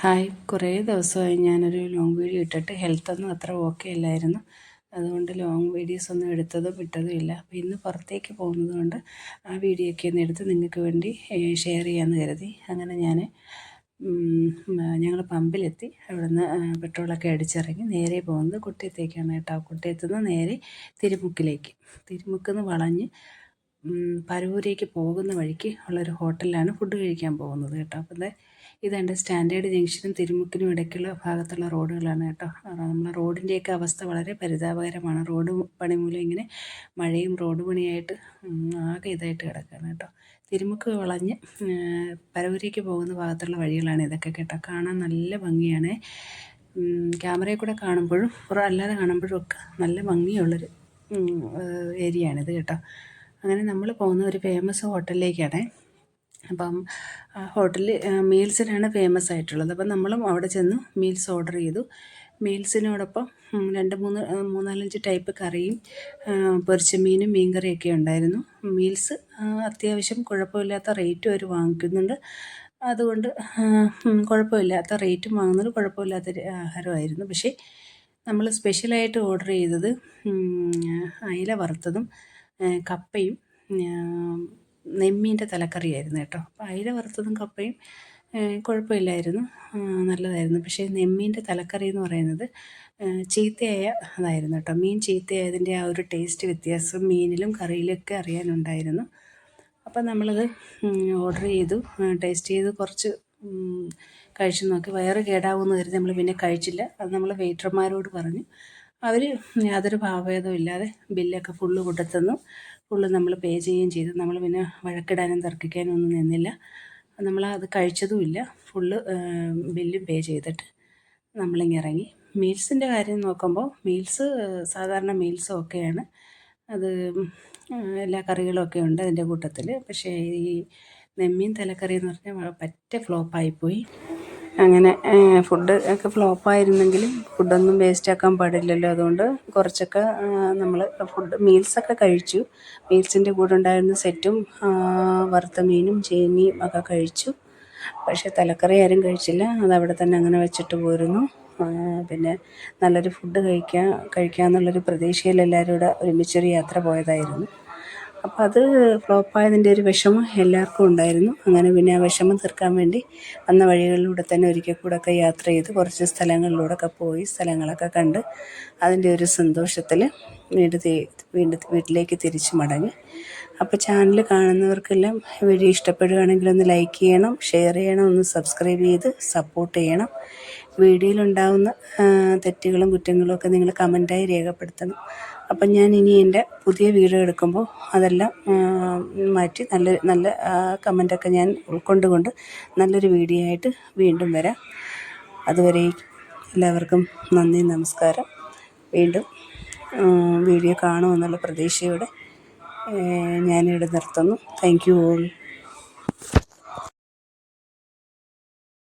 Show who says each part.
Speaker 1: Hi. കുറേ ദിവസമായി ഞാനൊരു ലോങ് വീഡിയോ ഇട്ടിട്ട് ഹെൽത്തൊന്നും അത്ര ഓക്കെ അല്ലായിരുന്നു. അതുകൊണ്ട് ലോങ് വീഡിയോസ് ഒന്നും എടുത്തതും ഇട്ടതും ഇല്ല. അപ്പോൾ ഇന്ന് പുറത്തേക്ക് പോകുന്നത് കൊണ്ട് ആ വീഡിയോ ഒക്കെ ഒന്ന് എടുത്ത് നിങ്ങൾക്ക് വേണ്ടി ഷെയർ ചെയ്യാമെന്ന് കരുതി. അങ്ങനെ ഞാൻ ഞങ്ങൾ പമ്പിലെത്തി. അവിടുന്ന് പെട്രോളൊക്കെ അടിച്ചിറങ്ങി നേരെ പോകുന്നത് കുട്ടിയത്തേക്കാണ് കേട്ടോ. കുട്ടിയത്തുനിന്ന് നേരെ തിരുമുക്കിലേക്ക്. തിരുമുക്കിൽ വളഞ്ഞ് പരവൂരേക്ക് പോകുന്ന വഴിക്ക് ഉള്ളൊരു ഹോട്ടലിലാണ് ഫുഡ് കഴിക്കാൻ പോകുന്നത് കേട്ടോ. അപ്പം ഇതെന്റെ സ്റ്റാൻഡേർഡ് ജംഗ്ഷനും തിരുമുക്കിനും ഇടയ്ക്കുള്ള ഭാഗത്തുള്ള റോഡുകളാണ് കേട്ടോ. നമ്മളെ റോഡിന്റെയൊക്കെ അവസ്ഥ വളരെ പരിതാപകരമാണ്. റോഡ് പണി മൂലം ഇങ്ങനെ മഴയും റോഡ് പണിയായിട്ട് ആകെ ഇതായിട്ട് കിടക്കുകയാണ് കേട്ടോ. തിരുമുക്ക് വളഞ്ഞ് പരവൂരേക്ക് പോകുന്ന ഭാഗത്തുള്ള വഴികളാണ് ഇതൊക്കെ കേട്ടോ. കാണാൻ നല്ല ഭംഗിയാണ്. ക്യാമറയിൽ കൂടെ കാണുമ്പോഴും അല്ലാതെ കാണുമ്പോഴും ഒക്കെ നല്ല ഭംഗിയുള്ളൊരു ഏരിയയാണിത് കേട്ടോ. അങ്ങനെ നമ്മൾ പോകുന്ന ഒരു ഫേമസ് ഹോട്ടലിലേക്കാണ്. അപ്പം ഹോട്ടലിൽ മീൽസിനാണ് ഫേമസ് ആയിട്ടുള്ളത്. അപ്പം നമ്മളും അവിടെ ചെന്ന് മീൽസ് ഓർഡർ ചെയ്തു. മീൽസിനോടൊപ്പം രണ്ട് മൂന്ന് മൂന്നാലഞ്ച് ടൈപ്പ് കറിയും പൊരിച്ച മീനും മീൻ കറിയൊക്കെ ഉണ്ടായിരുന്നു. മീൽസ് അത്യാവശ്യം കുഴപ്പമില്ലാത്ത റേറ്റും അവർ വാങ്ങിക്കുന്നുണ്ട്. അതുകൊണ്ട് കുഴപ്പമില്ലാത്ത റേറ്റും വാങ്ങുന്നത് കുഴപ്പമില്ലാത്ത ആഹാരമായിരുന്നു. പക്ഷേ നമ്മൾ സ്പെഷ്യലായിട്ട് ഓർഡർ ചെയ്തത് അയില വറുത്തതും കപ്പയും നെമ്മീന്റെ തലക്കറിയായിരുന്നു കേട്ടോ. അപ്പോൾ അയില വറുത്തതും കപ്പയും കുഴപ്പമില്ലായിരുന്നു. നല്ലതായിരുന്നു. പക്ഷേ നെമ്മീന്റെ തലക്കറി എന്ന് പറയുന്നത് ചീത്തയായ അതായിരുന്നു കേട്ടോ. മീൻ ചീത്തയായതിന്റെ ആ ഒരു ടേസ്റ്റ് വ്യത്യാസം മീനിലും കറിയിലൊക്കെ അറിയാനുണ്ടായിരുന്നു. അപ്പം നമ്മളത് ഓർഡർ ചെയ്തു ടേസ്റ്റ് ചെയ്ത് കുറച്ച് കഴിച്ചു നോക്കി. വയറ് കേടാവുമെന്ന് കരുതി നമ്മൾ പിന്നെ കഴിച്ചില്ല. അത് നമ്മൾ വെയിറ്റർമാരോട് പറഞ്ഞു. അവർ യാതൊരു ഭാവഭേദവും ഇല്ലാതെ ബില്ലൊക്കെ ഫുള്ള് കൊണ്ടുത്തന്നു. ഫുള്ള് നമ്മൾ പേ ചെയ്യുകയും ചെയ്തു. നമ്മൾ പിന്നെ വഴക്കിടാനും തർക്കിക്കാനും ഒന്നും നിന്നില്ല. നമ്മൾ അത് കഴിച്ചതുമില്ല ഫുള്ള് ബില്ലും പേ ചെയ്തിട്ട് നമ്മളിങ്ങ് ഇറങ്ങി. മീൽസിന്റെ കാര്യം നോക്കുമ്പോൾ മീൽസ് സാധാരണ മീൽസും ഒക്കെയാണ്. അത് എല്ലാ കറികളും ഒക്കെ ഉണ്ട് അതിന്റെ കൂട്ടത്തിൽ പക്ഷേ ഈ നെമ്മീൻ തലക്കറി എന്ന് പറഞ്ഞാൽ പറ്റ ഫ്ലോപ്പായിപ്പോയി അങ്ങനെ ഫുഡ് ഒക്കെ ഫ്ലോപ്പായിരുന്നെങ്കിലും ഫുഡൊന്നും വേസ്റ്റ് ആക്കാൻ പാടില്ലല്ലോ. അതുകൊണ്ട് കുറച്ചൊക്കെ നമ്മൾ ഫുഡ് മീൽസൊക്കെ കഴിച്ചു. മീൽസിന്റെ കൂടെ ഉണ്ടായിരുന്ന സെറ്റും വറുത്ത മീനും ചേമിയും ഒക്കെ കഴിച്ചു. പക്ഷേ തലക്കറി ആരും കഴിച്ചില്ല. അത് അവിടെ തന്നെ അങ്ങനെ വെച്ചിട്ട് പോയിരുന്നു പിന്നെ നല്ലൊരു ഫുഡ് കഴിക്കാൻ കഴിക്കാമെന്നുള്ളൊരു പ്രതീക്ഷയിൽ എല്ലാവരും കൂടെ ഒരുമിച്ചൊരു യാത്ര പോയതായിരുന്നു. അപ്പോൾ അത് ഫ്ലോപ്പായതിന്റെ ഒരു വിഷമം എല്ലാവർക്കും ഉണ്ടായിരുന്നു. അങ്ങനെ പിന്നെ ആ വിഷമം തീർക്കാൻ വേണ്ടി വന്ന വഴികളിലൂടെ തന്നെ ഒരിക്കൽ കൂടെ ഒക്കെ യാത്ര ചെയ്ത് കുറച്ച് സ്ഥലങ്ങളിലൂടെ ഒക്കെ പോയി സ്ഥലങ്ങളൊക്കെ കണ്ട് അതിന്റെ ഒരു സന്തോഷത്തിൽ വീട് വീണ്ടും വീട്ടിലേക്ക് തിരിച്ചു മടങ്ങി. അപ്പോൾ ചാനൽ കാണുന്നവർക്കെല്ലാം വീഡിയോ ഇഷ്ടപ്പെടുകയാണെങ്കിൽ ഒന്ന് ലൈക്ക് ചെയ്യണം ഷെയർ ചെയ്യണം ഒന്ന് സബ്സ്ക്രൈബ് ചെയ്ത് സപ്പോർട്ട് ചെയ്യണം. വീഡിയോയിലുണ്ടാകുന്ന തെറ്റുകളും കുറ്റങ്ങളും ഒക്കെ നിങ്ങൾ കമന്റായി രേഖപ്പെടുത്തണം. അപ്പം ഞാൻ ഇനി എന്റെ പുതിയ വീഡിയോ എടുക്കുമ്പോൾ അതെല്ലാം മാറ്റി നല്ല നല്ല കമന്റൊക്കെ ഞാൻ ഉൾക്കൊണ്ടുകൊണ്ട് നല്ലൊരു വീഡിയോ ആയിട്ട് വീണ്ടും വരാം. അതുവരെ എല്ലാവർക്കും നന്ദി നമസ്കാരം. വീണ്ടും വീഡിയോ കാണുമെന്നുള്ള പ്രതീക്ഷയോടെ ഞാനിവിടെ നിർത്തുന്നു. Thank you all.